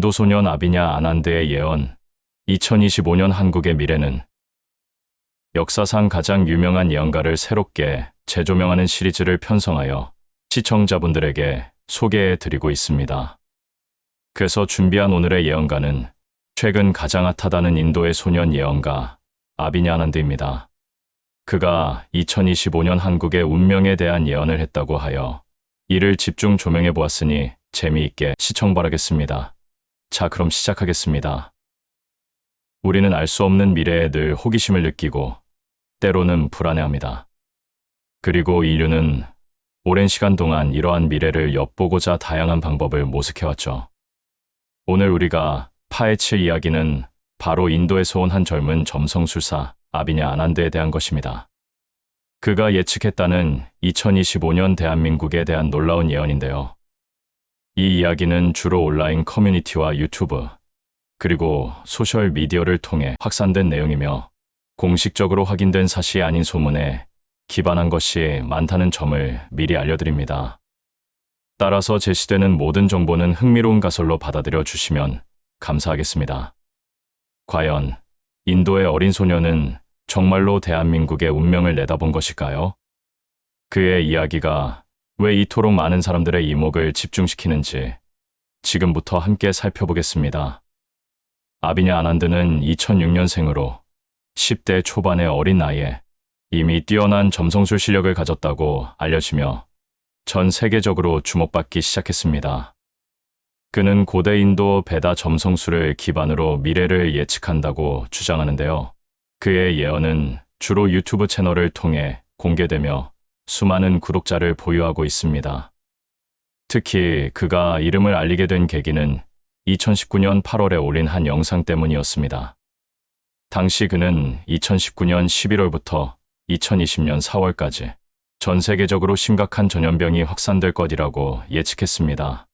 인도 소년 아비냐 아난드의 예언 2025년 한국의 미래는 역사상 가장 유명한 예언가를 새롭게 재조명하는 시리즈를 편성하여 시청자분들에게 소개해 드리고 있습니다. 그래서 준비한 오늘의 예언가는 최근 가장 핫하다는 인도의 소년 예언가 아비냐 아난드입니다. 그가 2025년 한국의 운명에 대한 예언을 했다고 하여 이를 집중 조명해 보았으니 재미있게 시청 바라겠습니다. 자, 그럼 시작하겠습니다. 우리는 알 수 없는 미래에 늘 호기심을 느끼고 때로는 불안해합니다. 그리고 인류는 오랜 시간 동안 이러한 미래를 엿보고자 다양한 방법을 모색해왔죠. 오늘 우리가 파헤칠 이야기는 바로 인도에서 온 한 젊은 점성술사 아비냐 아난드에 대한 것입니다. 그가 예측했다는 2025년 대한민국에 대한 놀라운 예언인데요. 이 이야기는 주로 온라인 커뮤니티와 유튜브, 그리고 소셜 미디어를 통해 확산된 내용이며 공식적으로 확인된 사실이 아닌 소문에 기반한 것이 많다는 점을 미리 알려드립니다. 따라서 제시되는 모든 정보는 흥미로운 가설로 받아들여 주시면 감사하겠습니다. 과연 인도의 어린 소녀는 정말로 대한민국의 운명을 내다본 것일까요? 그의 이야기가 왜 이토록 많은 사람들의 이목을 집중시키는지 지금부터 함께 살펴보겠습니다. 아비냐 아난드는 2006년생으로 10대 초반의 어린 나이에 이미 뛰어난 점성술 실력을 가졌다고 알려지며 전 세계적으로 주목받기 시작했습니다. 그는 고대 인도 베다 점성술을 기반으로 미래를 예측한다고 주장하는데요. 그의 예언은 주로 유튜브 채널을 통해 공개되며 수많은 구독자를 보유하고 있습니다. 특히 그가 이름을 알리게 된 계기는 2019년 8월에 올린 한 영상 때문이었습니다. 당시 그는 2019년 11월부터 2020년 4월까지 전 세계적으로 심각한 전염병이 확산될 것이라고 예측했습니다.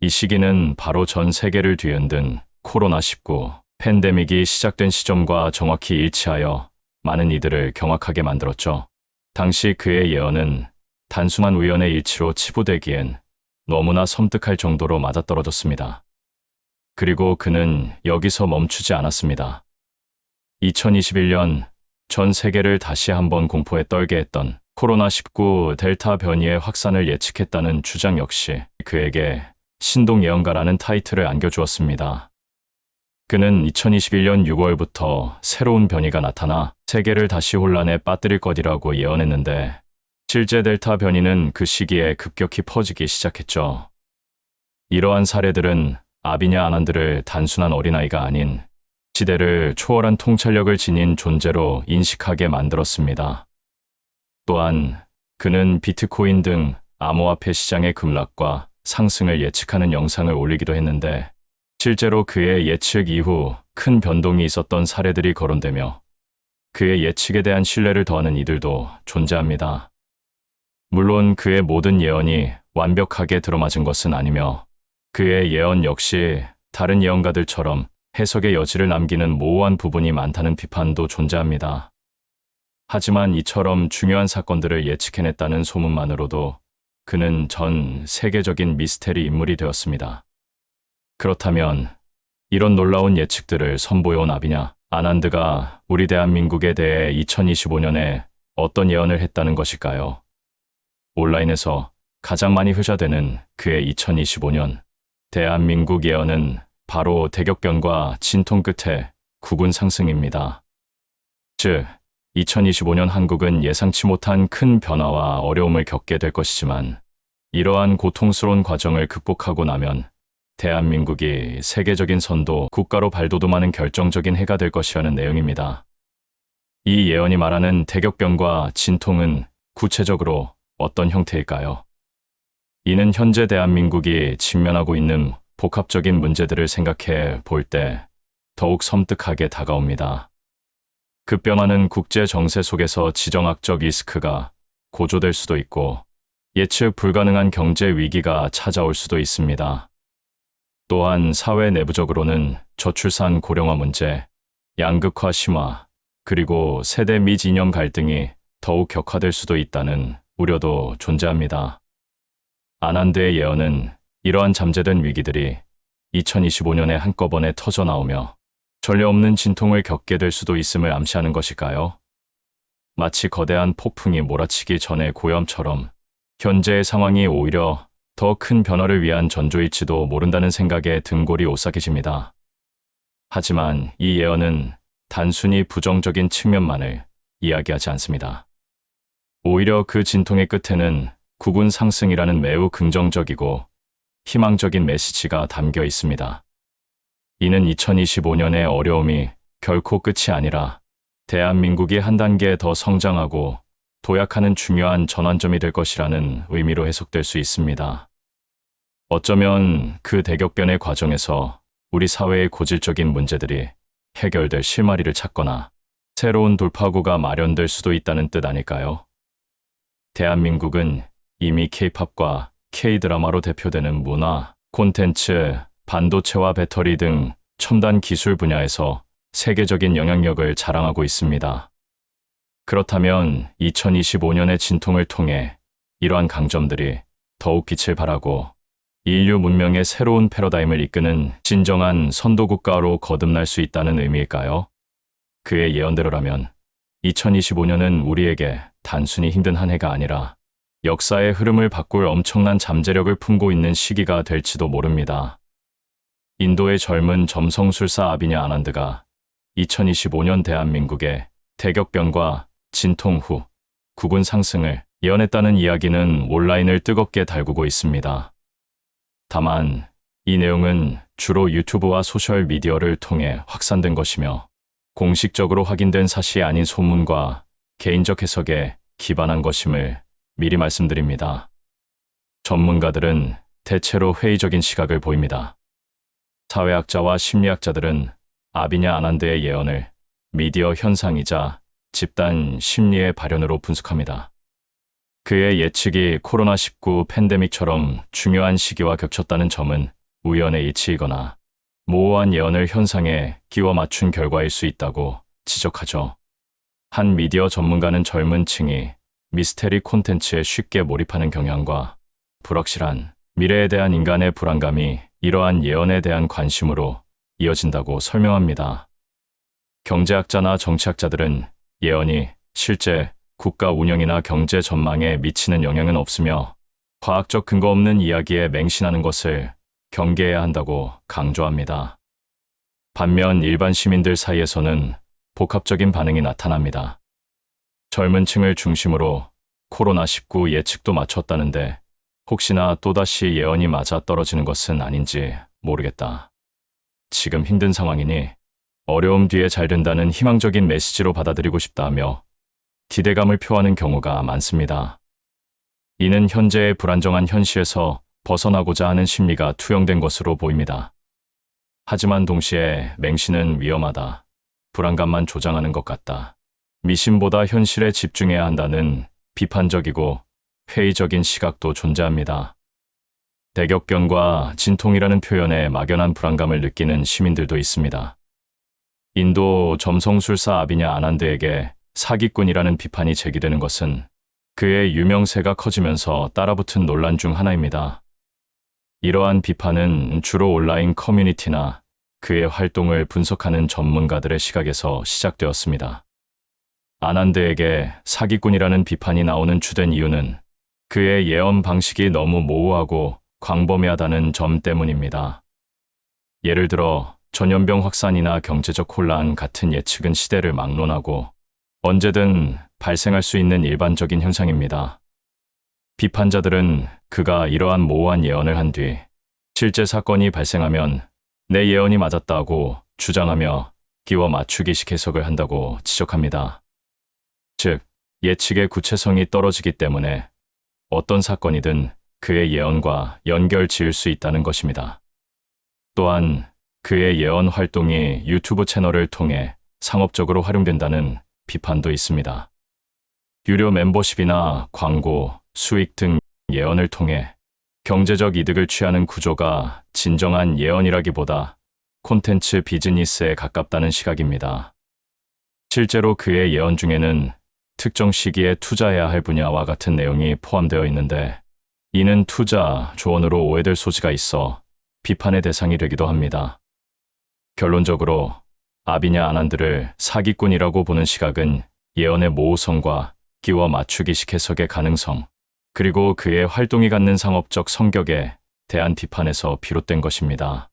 이 시기는 바로 전 세계를 뒤흔든 코로나19 팬데믹이 시작된 시점과 정확히 일치하여 많은 이들을 경악하게 만들었죠. 당시 그의 예언은 단순한 우연의 일치로 치부되기엔 너무나 섬뜩할 정도로 맞아떨어졌습니다. 그리고 그는 여기서 멈추지 않았습니다. 2021년 전 세계를 다시 한번 공포에 떨게 했던 코로나19 델타 변이의 확산을 예측했다는 주장 역시 그에게 신동 예언가라는 타이틀을 안겨주었습니다. 그는 2021년 6월부터 새로운 변이가 나타나 세계를 다시 혼란에 빠뜨릴 것이라고 예언했는데 실제 델타 변이는 그 시기에 급격히 퍼지기 시작했죠. 이러한 사례들은 아비냐 아난드를 단순한 어린아이가 아닌 시대를 초월한 통찰력을 지닌 존재로 인식하게 만들었습니다. 또한 그는 비트코인 등 암호화폐 시장의 급락과 상승을 예측하는 영상을 올리기도 했는데 실제로 그의 예측 이후 큰 변동이 있었던 사례들이 거론되며 그의 예측에 대한 신뢰를 더하는 이들도 존재합니다. 물론 그의 모든 예언이 완벽하게 들어맞은 것은 아니며 그의 예언 역시 다른 예언가들처럼 해석의 여지를 남기는 모호한 부분이 많다는 비판도 존재합니다. 하지만 이처럼 중요한 사건들을 예측해냈다는 소문만으로도 그는 전 세계적인 미스테리 인물이 되었습니다. 그렇다면 이런 놀라운 예측들을 선보여온 아비냐 아난드가 우리 대한민국에 대해 2025년에 어떤 예언을 했다는 것일까요? 온라인에서 가장 많이 회자되는 그의 2025년 대한민국 예언은 바로 대격변과 진통 끝에 구군 상승입니다. 즉, 2025년 한국은 예상치 못한 큰 변화와 어려움을 겪게 될 것이지만 이러한 고통스러운 과정을 극복하고 나면 대한민국이 세계적인 선도 국가로 발돋움하는 결정적인 해가 될 것이라는 내용입니다. 이 예언이 말하는 대격변과 진통은 구체적으로 어떤 형태일까요? 이는 현재 대한민국이 직면하고 있는 복합적인 문제들을 생각해 볼 때 더욱 섬뜩하게 다가옵니다. 급변하는 국제 정세 속에서 지정학적 리스크가 고조될 수도 있고 예측 불가능한 경제 위기가 찾아올 수도 있습니다. 또한 사회 내부적으로는 저출산 고령화 문제, 양극화 심화, 그리고 세대 및 이념 갈등이 더욱 격화될 수도 있다는 우려도 존재합니다. 아난드의 예언은 이러한 잠재된 위기들이 2025년에 한꺼번에 터져 나오며 전례 없는 진통을 겪게 될 수도 있음을 암시하는 것일까요? 마치 거대한 폭풍이 몰아치기 전의 고염처럼 현재의 상황이 오히려 더 큰 변화를 위한 전조일지도 모른다는 생각에 등골이 오싹해집니다. 하지만 이 예언은 단순히 부정적인 측면만을 이야기하지 않습니다. 오히려 그 진통의 끝에는 국운 상승이라는 매우 긍정적이고 희망적인 메시지가 담겨 있습니다. 이는 2025년의 어려움이 결코 끝이 아니라 대한민국이 한 단계 더 성장하고 도약하는 중요한 전환점이 될 것이라는 의미로 해석될 수 있습니다. 어쩌면 그 대격변의 과정에서 우리 사회의 고질적인 문제들이 해결될 실마리를 찾거나 새로운 돌파구가 마련될 수도 있다는 뜻 아닐까요? 대한민국은 이미 K-팝과 K-드라마로 대표되는 문화, 콘텐츠, 반도체와 배터리 등 첨단 기술 분야에서 세계적인 영향력을 자랑하고 있습니다. 그렇다면 2025년의 진통을 통해 이러한 강점들이 더욱 빛을 발하고 인류 문명의 새로운 패러다임을 이끄는 진정한 선도국가로 거듭날 수 있다는 의미일까요? 그의 예언대로라면 2025년은 우리에게 단순히 힘든 한 해가 아니라 역사의 흐름을 바꿀 엄청난 잠재력을 품고 있는 시기가 될지도 모릅니다. 인도의 젊은 점성술사 아비냐 아난드가 2025년 대한민국의 대격변과 진통 후 국운 상승을 예언했다는 이야기는 온라인을 뜨겁게 달구고 있습니다. 다만 이 내용은 주로 유튜브와 소셜 미디어를 통해 확산된 것이며 공식적으로 확인된 사실이 아닌 소문과 개인적 해석에 기반한 것임을 미리 말씀드립니다. 전문가들은 대체로 회의적인 시각을 보입니다. 사회학자와 심리학자들은 아비냐 아난드의 예언을 미디어 현상이자 집단 심리의 발현으로 분석합니다. 그의 예측이 코로나19 팬데믹처럼 중요한 시기와 겹쳤다는 점은 우연의 이치이거나 모호한 예언을 현상에 끼워 맞춘 결과일 수 있다고 지적하죠. 한 미디어 전문가는 젊은 층이 미스테리 콘텐츠에 쉽게 몰입하는 경향과 불확실한 미래에 대한 인간의 불안감이 이러한 예언에 대한 관심으로 이어진다고 설명합니다. 경제학자나 정치학자들은 예언이 실제 국가 운영이나 경제 전망에 미치는 영향은 없으며 과학적 근거 없는 이야기에 맹신하는 것을 경계해야 한다고 강조합니다. 반면 일반 시민들 사이에서는 복합적인 반응이 나타납니다. 젊은 층을 중심으로 코로나19 예측도 맞췄다는데 혹시나 또다시 예언이 맞아 떨어지는 것은 아닌지 모르겠다. 지금 힘든 상황이니 어려움 뒤에 잘 된다는 희망적인 메시지로 받아들이고 싶다 하며 기대감을 표하는 경우가 많습니다. 이는 현재의 불안정한 현실에서 벗어나고자 하는 심리가 투영된 것으로 보입니다. 하지만 동시에 맹신은 위험하다. 불안감만 조장하는 것 같다. 미신보다 현실에 집중해야 한다는 비판적이고 회의적인 시각도 존재합니다. 대격변과 진통이라는 표현에 막연한 불안감을 느끼는 시민들도 있습니다. 인도 점성술사 아비냐 아난드에게 사기꾼이라는 비판이 제기되는 것은 그의 유명세가 커지면서 따라붙은 논란 중 하나입니다. 이러한 비판은 주로 온라인 커뮤니티나 그의 활동을 분석하는 전문가들의 시각에서 시작되었습니다. 아난드에게 사기꾼이라는 비판이 나오는 주된 이유는 그의 예언 방식이 너무 모호하고 광범위하다는 점 때문입니다. 예를 들어 전염병 확산이나 경제적 혼란 같은 예측은 시대를 막론하고 언제든 발생할 수 있는 일반적인 현상입니다. 비판자들은 그가 이러한 모호한 예언을 한 뒤 실제 사건이 발생하면 내 예언이 맞았다고 주장하며 끼워 맞추기식 해석을 한다고 지적합니다. 즉, 예측의 구체성이 떨어지기 때문에 어떤 사건이든 그의 예언과 연결 지을 수 있다는 것입니다. 또한 그의 예언 활동이 유튜브 채널을 통해 상업적으로 활용된다는 비판도 있습니다. 유료 멤버십이나 광고, 수익 등 예언을 통해 경제적 이득을 취하는 구조가 진정한 예언이라기보다 콘텐츠 비즈니스에 가깝다는 시각입니다. 실제로 그의 예언 중에는 특정 시기에 투자해야 할 분야와 같은 내용이 포함되어 있는데 이는 투자 조언으로 오해될 소지가 있어 비판의 대상이 되기도 합니다. 결론적으로 아비냐 아난드를 사기꾼이라고 보는 시각은 예언의 모호성과 끼워 맞추기식 해석의 가능성, 그리고 그의 활동이 갖는 상업적 성격에 대한 비판에서 비롯된 것입니다.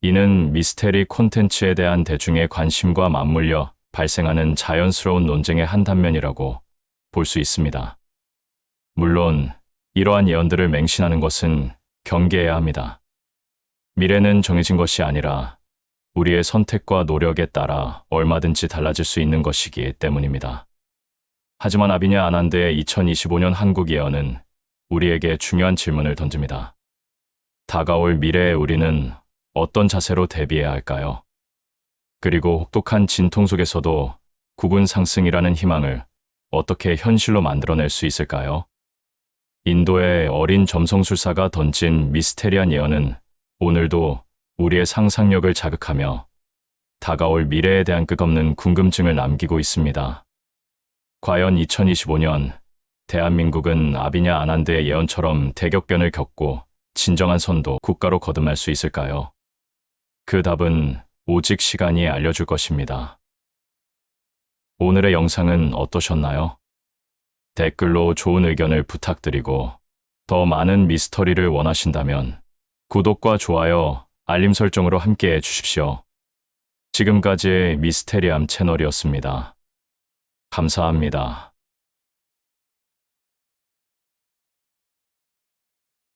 이는 미스테리 콘텐츠에 대한 대중의 관심과 맞물려 발생하는 자연스러운 논쟁의 한 단면이라고 볼 수 있습니다. 물론 이러한 예언들을 맹신하는 것은 경계해야 합니다. 미래는 정해진 것이 아니라 우리의 선택과 노력에 따라 얼마든지 달라질 수 있는 것이기 때문입니다. 하지만 아비냐 아난드의 2025년 한국 예언은 우리에게 중요한 질문을 던집니다. 다가올 미래에 우리는 어떤 자세로 대비해야 할까요? 그리고 혹독한 진통 속에서도 국운 상승이라는 희망을 어떻게 현실로 만들어낼 수 있을까요? 인도의 어린 점성술사가 던진 미스테리한 예언은 오늘도 우리의 상상력을 자극하며 다가올 미래에 대한 끝없는 궁금증을 남기고 있습니다. 과연 2025년 대한민국은 아비냐 아난드의 예언처럼 대격변을 겪고 진정한 선도 국가로 거듭날 수 있을까요? 그 답은 오직 시간이 알려줄 것입니다. 오늘의 영상은 어떠셨나요? 댓글로 좋은 의견을 부탁드리고 더 많은 미스터리를 원하신다면 구독과 좋아요, 알림 설정으로 함께 해 주십시오. 지금까지 미스테리함 채널이었습니다. 감사합니다.